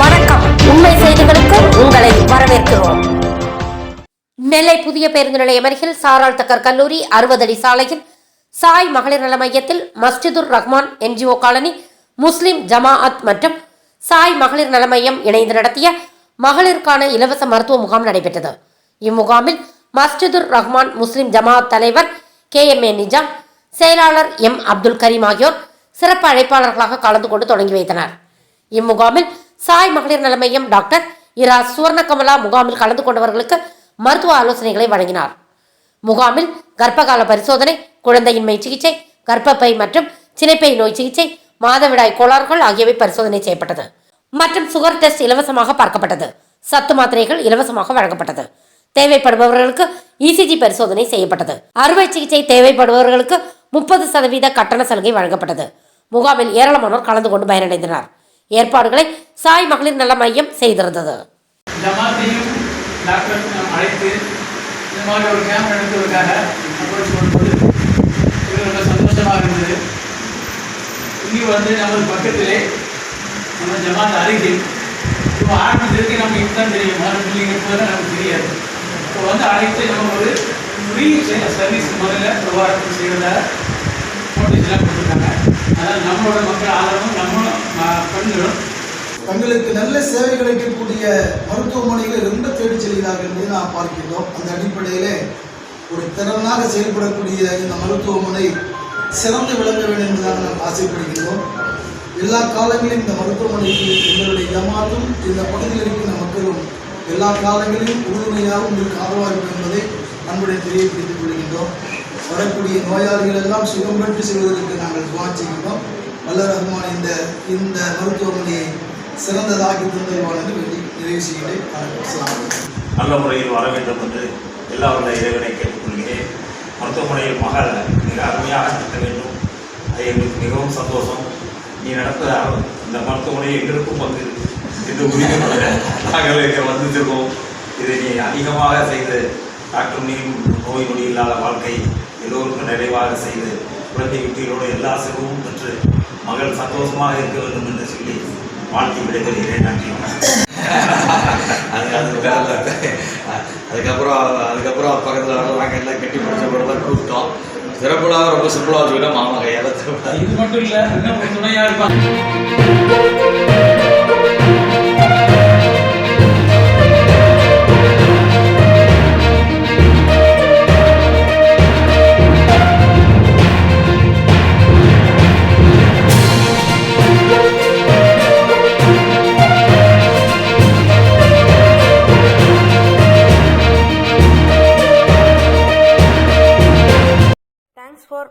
வணக்கம். உண்மை செய்திகளுக்கு உங்களை வரவேற்கிறோம். நெல்லை புதிய பேருந்து நிலையம் அருகில் சாராள் தக்கர் கல்லூரி அறுபது அடி சாலையில் சாய் மகளிர் நல மையத்தில் Masjidur Rahman NGO colony Muslim ஜமாஅத் மற்றும் சாய் மகளிர் நல மையம் இணைந்து நடத்திய மகளிருக்கான இலவச மருத்துவ முகாம் நடைபெற்றது. இம்முகாமில் மஸ்ஜிதுர் ரஹ்மான் முஸ்லிம் ஜமாஅத் தலைவர் கே எம் ஏ நிஜாம் செயலாளர் எம் அப்துல் கரீம் ஆகியோர் சிறப்பு அழைப்பாளர்களாக கலந்து கொண்டு தொடங்கி வைத்தனர். இம்முகாமில் சாய் மகளிர் நல மையம் டாக்டர் இரா சுவர்ணகமலா முகாமில் கலந்து கொண்டவர்களுக்கு மருத்துவ ஆலோசனைகளை வழங்கினார். முகாமில் கர்ப்பகால பரிசோதனை குழந்தையின்மை சிகிச்சை கர்ப்பப்பை மற்றும் சினைப்பை நோய் சிகிச்சை மாதவிடாய் கோளாறுகள் ஆகியவை பரிசோதனை செய்யப்பட்டது. மற்றும் சுகர் டெஸ்ட் இலவசமாக பார்க்கப்பட்டது. சத்து மாத்திரைகள் இலவசமாக வழங்கப்பட்டது. தேவைப்படுபவர்களுக்கு இசிஜி பரிசோதனை செய்யப்பட்டது. அறுவை சிகிச்சை தேவைப்படுபவர்களுக்கு முப்பது சதவீத கட்டண சலுகை வழங்கப்பட்டது. முகாமில் ஏராளமானோர் கலந்து கொண்டு பயனடைந்தனர். ஏற்பாடுகளை சாய் மகளிர் நல மையம் செய்திருந்தது. டாக்டர் அழைத்து இந்த மாதிரி ஒரு கேம்ப் நடத்துவதற்காக அப்ரோச் பண்ணும்போது இது ரொம்ப சந்தோஷமாக இருந்தது. இங்கே வந்து நமது பக்கத்திலே நம்ம ஜமாத் அருகில் இப்போ தெரியும். நமக்கு தெரியாது. இப்போ வந்து அழைத்து நம்ம ஒரு ஃப்ரீ சர்வீஸ் முதல்ல ப்ரொவைட் செய்வதாக நோட்டீஸ்லாம் கொடுத்துருக்காங்க. அதாவது நம்மளோட மக்கள் ஆதரவும் நம்மளும் பெண்களும். தங்களுக்கு நல்ல சேவை கிடைக்கக்கூடிய மருத்துவமனைகள் ரொம்ப தேடி செல்கிறார்கள் என்பதை நாம் பார்க்கின்றோம். அந்த அடிப்படையிலே ஒரு திறனாக செயல்படக்கூடிய இந்த மருத்துவமனை சிறந்து விளங்க வேண்டும் என்பதாக நாம் ஆசைப்படுகின்றோம். எல்லா காலங்களிலும் இந்த மருத்துவமனைக்கு எங்களுடைய ஜமாத்தும் இந்த பகுதியில் இருக்கின்ற மக்களும் எல்லா காலங்களிலும் உறுதுணையாக உங்களுக்கு ஆதரவாக இருக்கும் என்பதை அன்புடன் தெரியப்படுத்திக் கொள்கின்றோம். வரக்கூடிய நோயாளிகள் எல்லாம் சுகம் பெற்று செல்வதற்கு நாங்கள் துவா வல்ல ரஹ்மான் இந்த இந்த மருத்துவமனையை சிறந்ததாகி தந்தருவான் என்று வேண்டி நிறைவு செய்கிறேன். நல்ல முறையில் வர வேண்டும் என்று எல்லாருடைய இறைவனை கேட்டுக்கொள்கிறேன். மருத்துவமனையில் மகள் மிக அருமையாக நடத்த வேண்டும். அது எங்களுக்கு மிகவும் சந்தோஷம். நீ நடத்த இந்த மருத்துவமனை எங்களுக்கும் பங்கு என்று உறுதியோட நாங்கள் இங்கே வந்திருக்கோம் இதை நீ அதிகமாக செய்து டாக்டர் நீ நோய் நொடி இல்லாத வாழ்க்கை எல்லோருக்கும் நிறைவாக செய்து குழந்தை குட்டிகளோடு எல்லா செலவும் பெற்று மகள் சந்தோஷமாக இருக்க வேண்டும் என்று சொல்லி வாழ்த்தி விடைபெறுகிறேன். நன்றி. அதுக்கப்புறம் அதுக்கப்புறம் பக்கத்தில் வரவங்க எல்லாம் கட்டி பிடிச்ச கூட தான் கூப்பிட்டோம். சிறப்புலாக ரொம்ப சிம்பிளாக வச்சுக்கிட்டா மாமா கையால் இது மட்டும் இல்லை துணையாக இருப்பாங்க.